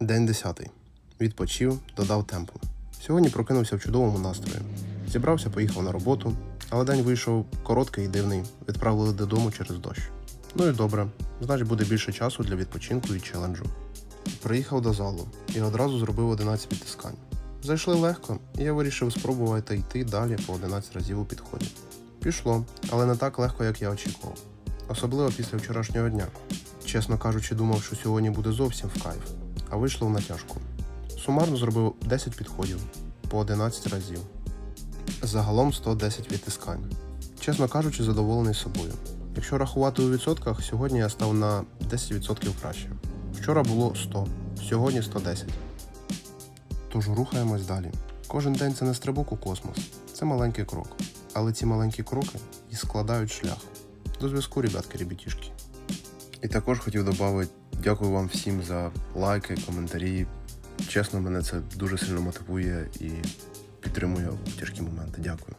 День 10. Відпочив, додав темпу. Сьогодні прокинувся в чудовому настрої. Зібрався, поїхав на роботу, але день вийшов короткий і дивний. Відправили додому через дощ. Ну і добре, значить буде більше часу для відпочинку і челенджу. Приїхав до залу і одразу зробив 11 підтискань. Зайшли легко, і я вирішив спробувати йти далі по 11 разів у підході. Пішло, але не так легко, як я очікував. Особливо після вчорашнього дня. Чесно кажучи, думав, що сьогодні буде зовсім в кайф, а вийшло в натяжку. Сумарно зробив 10 підходів по 11 разів. Загалом 110 відтискань. Чесно кажучи, задоволений собою. Якщо рахувати у відсотках, сьогодні я став на 10% краще. Вчора було 100, сьогодні 110. Тож рухаємось далі. Кожен день це не стрибок у космос, це маленький крок. Але ці маленькі кроки і складають шлях. До зв'язку, ребятки, ребятішки. І також хотів додати дякую вам всім за лайки, коментарі. Чесно, мене це дуже сильно мотивує і підтримує в тяжкі моменти. Дякую.